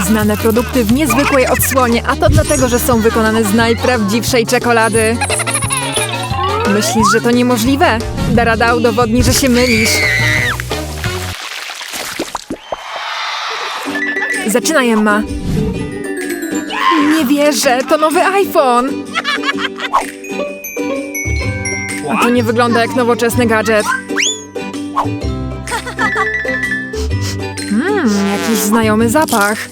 Znane produkty w niezwykłej odsłonie, a to dlatego, że są wykonane z najprawdziwszej czekolady. Myślisz, że to niemożliwe? Darada udowodni, że się mylisz. Zaczynaj, Emma. Nie wierzę, to nowy iPhone. A to nie wygląda jak nowoczesny gadżet. Mmm, jakiś znajomy zapach.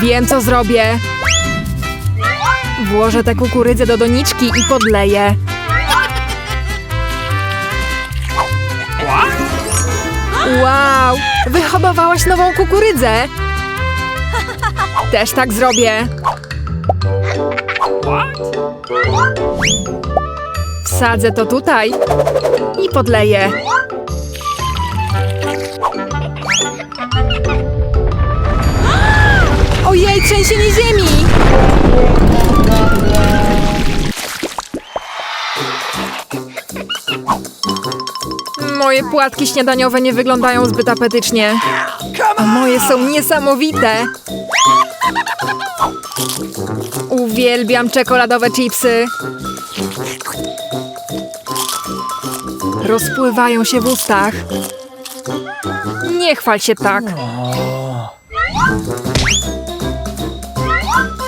Wiem, co zrobię. Włożę tę kukurydzę do doniczki i podleję. Wow! Wyhodowałaś nową kukurydzę! Też tak zrobię. Wsadzę to tutaj i podleję. Ojej, trzęsienie ziemi! Moje płatki śniadaniowe nie wyglądają zbyt apetycznie. A moje są niesamowite. Uwielbiam czekoladowe chipsy. Rozpływają się w ustach. Nie chwal się tak.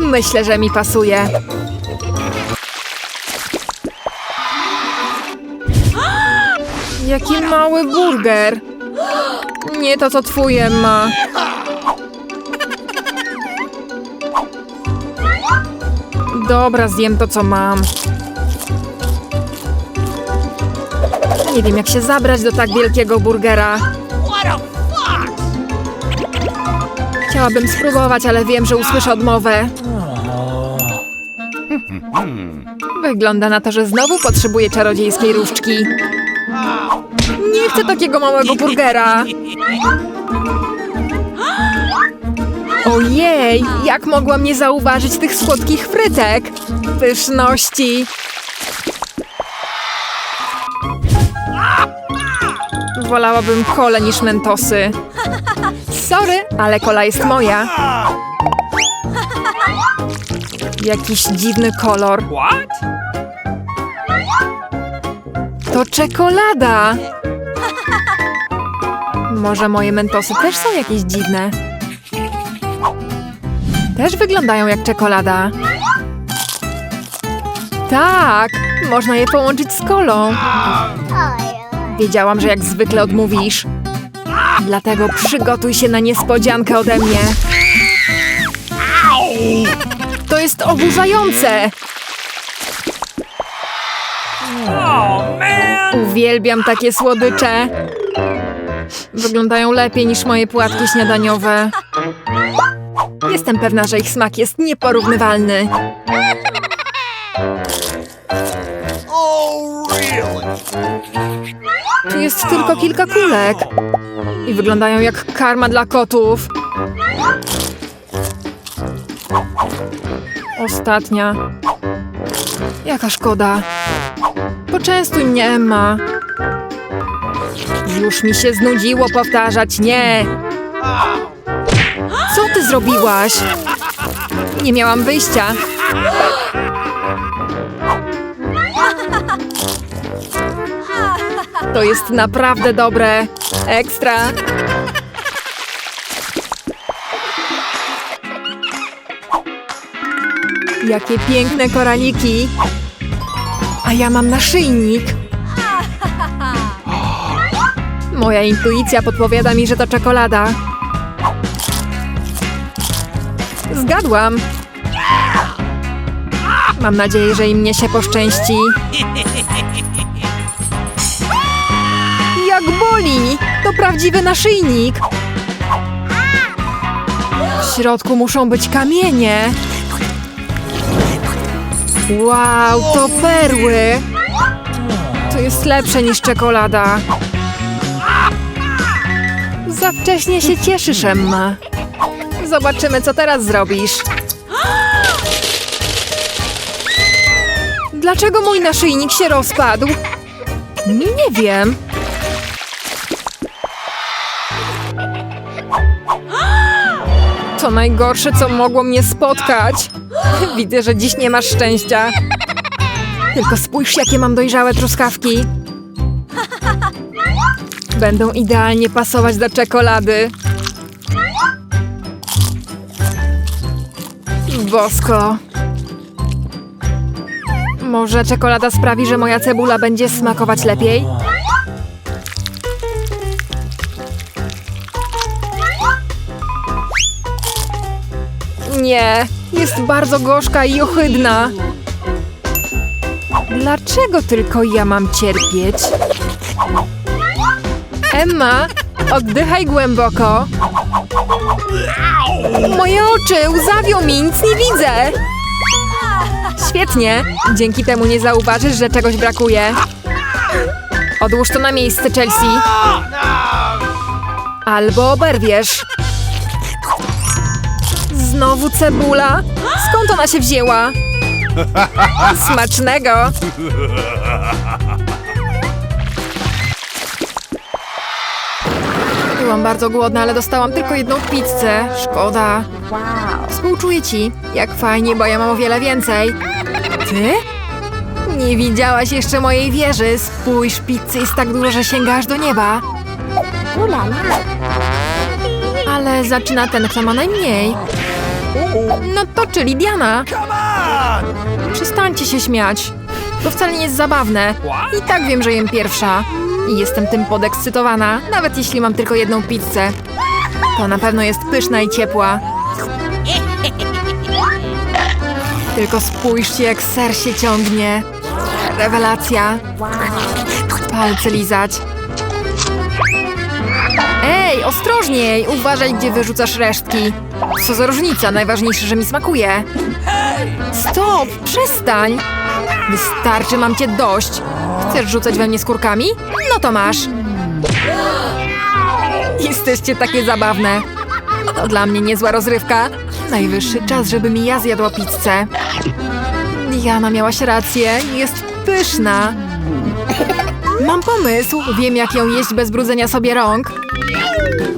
Myślę, że mi pasuje. Jaki mały burger. Nie to, co twój, Emma. Dobra, zjem to, co mam. Nie wiem, jak się zabrać do tak wielkiego burgera. Chciałabym spróbować, ale wiem, że usłyszę odmowę. Wygląda na to, że znowu potrzebuję czarodziejskiej różdżki. Nie chcę takiego małego burgera. Ojej, jak mogłam nie zauważyć tych słodkich frytek? Pyszności. Wolałabym kole niż mentosy. Sorry, ale kola jest moja. Jakiś dziwny kolor. What? To czekolada! Może moje mentosy też są jakieś dziwne? Też wyglądają jak czekolada. Tak, można je połączyć z kolą. Wiedziałam, że jak zwykle odmówisz. Dlatego przygotuj się na niespodziankę ode mnie. To jest oburzające! Uwielbiam takie słodycze. Wyglądają lepiej niż moje płatki śniadaniowe. Jestem pewna, że ich smak jest nieporównywalny. Tu jest tylko kilka kulek. I wyglądają jak karma dla kotów. Ostatnia. Jaka szkoda. Poczęstuj mnie, Emma. Już mi się znudziło powtarzać nie. Co ty zrobiłaś? Nie miałam wyjścia. To jest naprawdę dobre. Ekstra. Jakie piękne koraliki. A ja mam naszyjnik. Moja intuicja podpowiada mi, że to czekolada. Zgadłam. Mam nadzieję, że i mnie się poszczęści. To prawdziwy naszyjnik! W środku muszą być kamienie. Wow, to perły! To jest lepsze niż czekolada. Za wcześnie się cieszysz, Emma. Zobaczymy, co teraz zrobisz. Dlaczego mój naszyjnik się rozpadł? Nie wiem. To najgorsze, co mogło mnie spotkać. Widzę, że dziś nie masz szczęścia. Tylko spójrz, jakie mam dojrzałe truskawki. Będą idealnie pasować do czekolady. Bosko. Może czekolada sprawi, że moja cebula będzie smakować lepiej? Nie, jest bardzo gorzka i ohydna. Dlaczego tylko ja mam cierpieć? Emma, oddychaj głęboko. Moje oczy łzawią mi, nic nie widzę. Świetnie, dzięki temu nie zauważysz, że czegoś brakuje. Odłóż to na miejsce, Chelsea. Albo oberwiesz. Znowu cebula? Skąd ona się wzięła? Smacznego! Byłam bardzo głodna, ale dostałam tylko jedną pizzę. Szkoda. Współczuję ci. Jak fajnie, bo ja mam o wiele więcej. Ty? Nie widziałaś jeszcze mojej wieży. Spójrz, pizzy jest tak dużo, że sięgasz do nieba. Ale zaczyna ten, kto ma najmniej. No to czyli Diana. Przestańcie się śmiać. To wcale nie jest zabawne. I tak wiem, że jem pierwsza. I jestem tym podekscytowana, nawet jeśli mam tylko jedną pizzę. To na pewno jest pyszna i ciepła. Tylko spójrzcie, jak ser się ciągnie. Rewelacja. Palce lizać. Ej, ostrożniej! Uważaj, gdzie wyrzucasz resztki. Co za różnica, najważniejsze, że mi smakuje. Stop, przestań! Wystarczy, mam cię dość. Chcesz rzucać we mnie skórkami? No to masz. Jesteście takie zabawne. To dla mnie niezła rozrywka. Najwyższy czas, żeby mi ja zjadła pizzę. Diana miałaś rację, jest pyszna. Mam pomysł, wiem jak ją jeść bez brudzenia sobie rąk.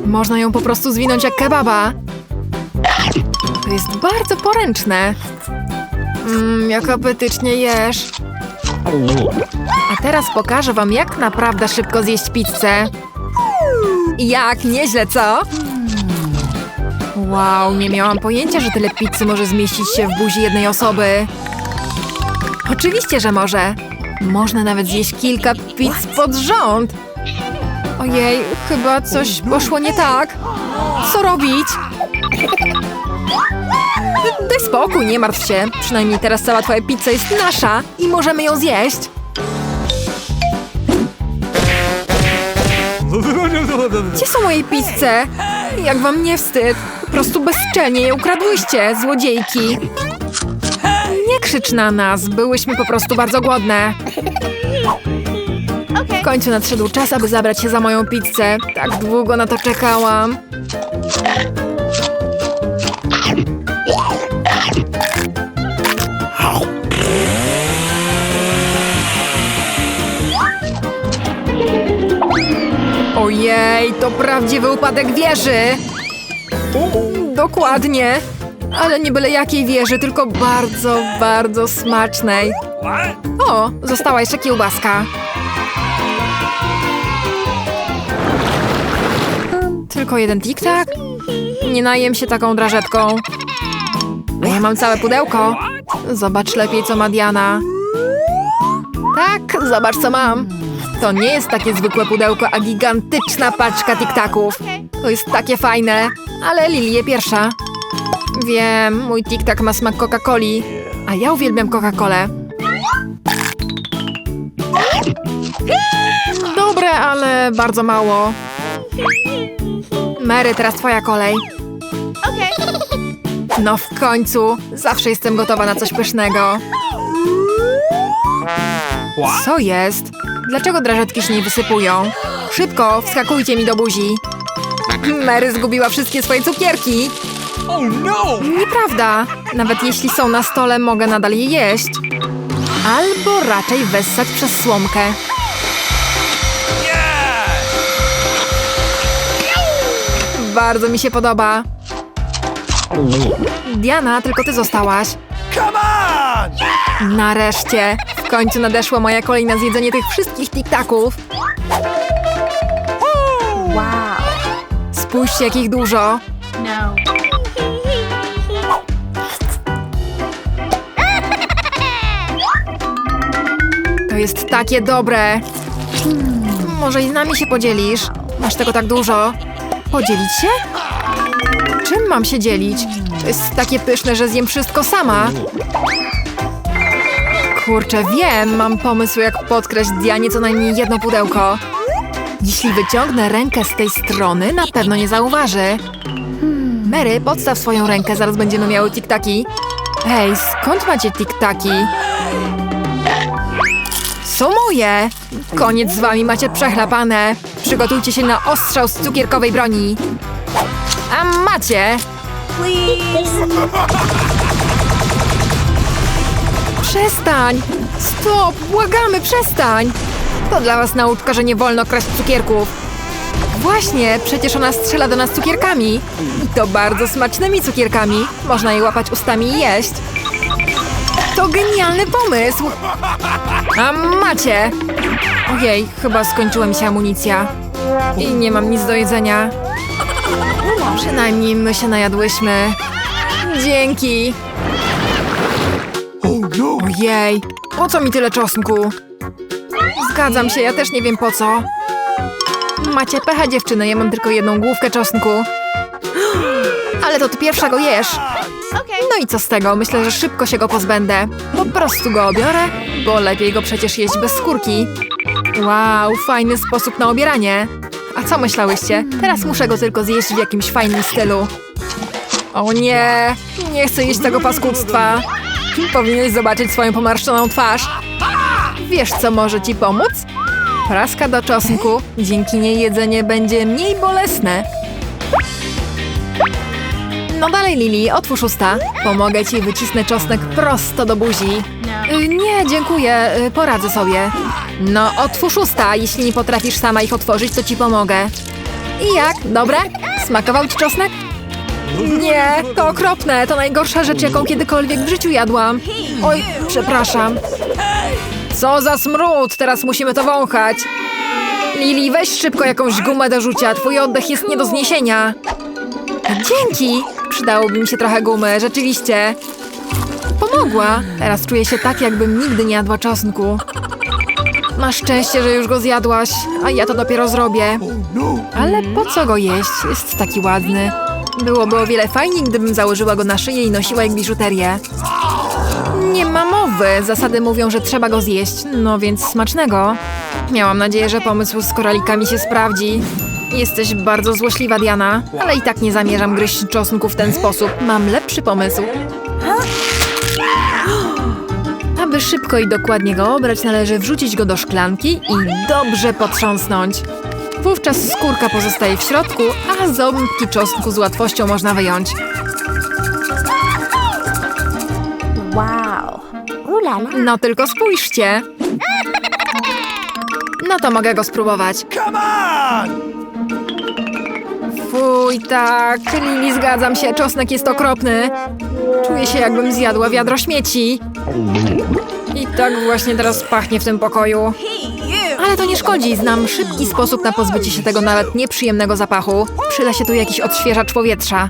Można ją po prostu zwinąć jak kebaba. To jest bardzo poręczne. Mmm, jak apetycznie jesz. A teraz pokażę wam, jak naprawdę szybko zjeść pizzę. Jak, nieźle, co? Wow, nie miałam pojęcia, że tyle pizzy może zmieścić się w buzi jednej osoby. Oczywiście, że może. Można nawet zjeść kilka pizz pod rząd. Ojej, chyba coś poszło nie tak. Co robić? Daj spokój, nie martw się. Przynajmniej teraz cała twoja pizza jest nasza i możemy ją zjeść. Gdzie są moje pizze? Jak wam nie wstyd? Po prostu bezczelnie je ukradłyście, złodziejki. Nie krzycz na nas, byłyśmy po prostu bardzo głodne. W końcu nadszedł czas, aby zabrać się za moją pizzę. Tak długo na to czekałam. Ojej, to prawdziwy upadek wieży! Dokładnie. Ale nie byle jakiej wieży, tylko bardzo, bardzo smacznej. O, została jeszcze kiełbaska. Tylko jeden tik-tak? Nie najem się taką drażetką. Ja mam całe pudełko. Zobacz lepiej, co ma Diana. Tak, zobacz, co mam. To nie jest takie zwykłe pudełko, a gigantyczna paczka tiktaków. To jest takie fajne, ale Lilię pierwsza. Wiem, mój tiktak ma smak Coca-Coli, a ja uwielbiam Coca-Colę. Dobre, ale bardzo mało. Mary, teraz twoja kolej. No w końcu, zawsze jestem gotowa na coś pysznego. Co jest? Dlaczego drażetki się nie wysypują? Szybko, wskakujcie mi do buzi. Mary zgubiła wszystkie swoje cukierki. Oh no! Nieprawda. Nawet jeśli są na stole, mogę nadal je jeść. Albo raczej wessać przez słomkę. Bardzo mi się podoba. Diana, tylko ty zostałaś. Come on! Nareszcie. W końcu nadeszła moja kolej na zjedzenie tych wszystkich tiktaków. Wow. Spójrzcie, jak ich dużo. No. To jest takie dobre. Może i z nami się podzielisz? Masz tego tak dużo. Podzielić się? Czym mam się dzielić? To jest takie pyszne, że zjem wszystko sama. Kurczę, wiem, mam pomysł, jak podkraść Dianie co najmniej jedno pudełko. Jeśli wyciągnę rękę z tej strony, na pewno nie zauważy. Mary, podstaw swoją rękę, zaraz będziemy miały tiktaki. Hej, skąd macie tiktaki? Są moje! Koniec z wami, macie przechlapane. Przygotujcie się na ostrzał z cukierkowej broni. A macie! Przestań! Stop! Błagamy, przestań! To dla was nauczka, że nie wolno kraść cukierków. Właśnie, przecież ona strzela do nas cukierkami. I to bardzo smacznymi cukierkami. Można je łapać ustami i jeść. To genialny pomysł! A macie! Ojej, chyba skończyła mi się amunicja. I nie mam nic do jedzenia. Przynajmniej my się najadłyśmy. Dzięki! No! Ojej, po co mi tyle czosnku? Zgadzam się, ja też nie wiem po co. Macie pecha dziewczyny, ja mam tylko jedną główkę czosnku. Ale to ty pierwsza go jesz. No i co z tego? Myślę, że szybko się go pozbędę. Po prostu go obiorę, bo lepiej go przecież jeść bez skórki. Wow, fajny sposób na obieranie. A co myślałyście? Teraz muszę go tylko zjeść w jakimś fajnym stylu. O nie, nie chcę jeść tego paskudztwa. Powinieneś zobaczyć swoją pomarszczoną twarz. Wiesz, co może ci pomóc? Praska do czosnku. Dzięki niej jedzenie będzie mniej bolesne. No dalej, Lili, otwórz usta. Pomogę ci, wycisnę czosnek prosto do buzi. Y, nie, dziękuję, y, poradzę sobie. No, otwórz usta. Jeśli nie potrafisz sama ich otworzyć, to ci pomogę. I jak? Dobre? Smakował ci czosnek? Nie, to okropne. To najgorsza rzecz, jaką kiedykolwiek w życiu jadłam. Oj, przepraszam. Co za smród! Teraz musimy to wąchać. Lili, weź szybko jakąś gumę do rzucia. Twój oddech jest nie do zniesienia. Dzięki! Przydałoby mi się trochę gumy, rzeczywiście. Pomogła. Teraz czuję się tak, jakbym nigdy nie jadła czosnku. Masz szczęście, że już go zjadłaś, a ja to dopiero zrobię. Ale po co go jeść? Jest taki ładny. Byłoby o wiele fajniej, gdybym założyła go na szyję i nosiła jak biżuterię. Nie ma mowy. Zasady mówią, że trzeba go zjeść. No więc smacznego. Miałam nadzieję, że pomysł z koralikami się sprawdzi. Jesteś bardzo złośliwa, Diana, ale i tak nie zamierzam gryźć czosnku w ten sposób. Mam lepszy pomysł. Aby szybko i dokładnie go obrać, należy wrzucić go do szklanki i dobrze potrząsnąć. Wówczas skórka pozostaje w środku, a ząbki czosnku z łatwością można wyjąć. Wow. Ooh la la. No tylko spójrzcie. No to mogę go spróbować. Come on! Fuj, tak, Lili, zgadzam się, czosnek jest okropny. Czuję się, jakbym zjadła wiadro śmieci. I tak właśnie teraz pachnie w tym pokoju. Ale to nie szkodzi, znam szybki sposób na pozbycie się tego nawet nieprzyjemnego zapachu. Przyda się tu jakiś odświeżacz powietrza.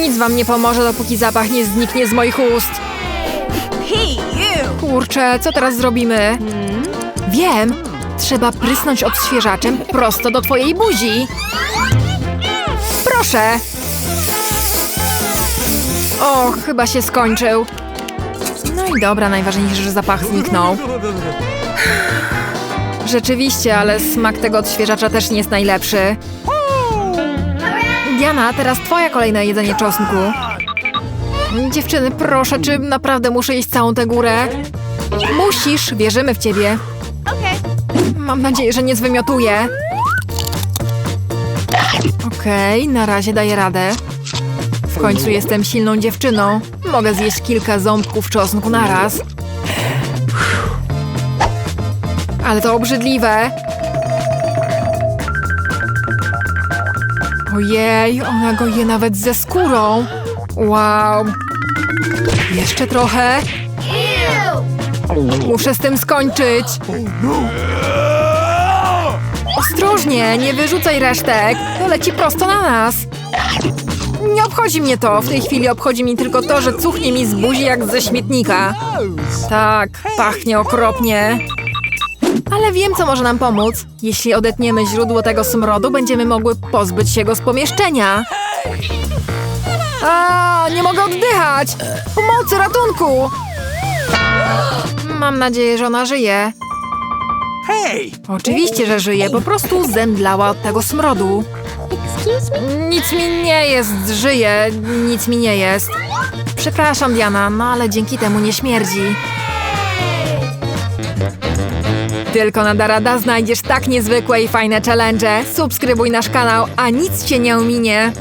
Nic wam nie pomoże, dopóki zapach nie zniknie z moich ust. Kurczę, co teraz zrobimy? Wiem! Trzeba prysnąć odświeżaczem prosto do twojej buzi. Proszę! O, chyba się skończył. No i dobra, najważniejsze, że zapach zniknął. Rzeczywiście, ale smak tego odświeżacza też nie jest najlepszy. Diana, teraz twoja kolejne jedzenie czosnku. Dziewczyny, proszę, czy naprawdę muszę jeść całą tę górę? Musisz, wierzymy w ciebie. Mam nadzieję, że nie zwymiotuję. Okej, na razie daję radę. W końcu jestem silną dziewczyną. Mogę zjeść kilka ząbków czosnku naraz. Ale to obrzydliwe. Ojej, ona go je nawet ze skórą. Wow. Jeszcze trochę. Muszę z tym skończyć. Ostrożnie, nie wyrzucaj resztek. To leci prosto na nas. Nie obchodzi mnie to. W tej chwili obchodzi mnie tylko to, że cuchnie mi z buzi jak ze śmietnika. Tak, pachnie okropnie. Ale wiem, co może nam pomóc. Jeśli odetniemy źródło tego smrodu, będziemy mogły pozbyć się go z pomieszczenia. A, nie mogę oddychać! Pomocy, ratunku! Mam nadzieję, że ona żyje. Hey! Oczywiście, że żyje, po prostu zemdlała od tego smrodu. Excuse me? Nic mi nie jest, żyje, nic mi nie jest. Przepraszam, Diana, no ale dzięki temu nie śmierdzi. Tylko na Darada znajdziesz tak niezwykłe i fajne challenge. Subskrybuj nasz kanał, a nic cię nie ominie.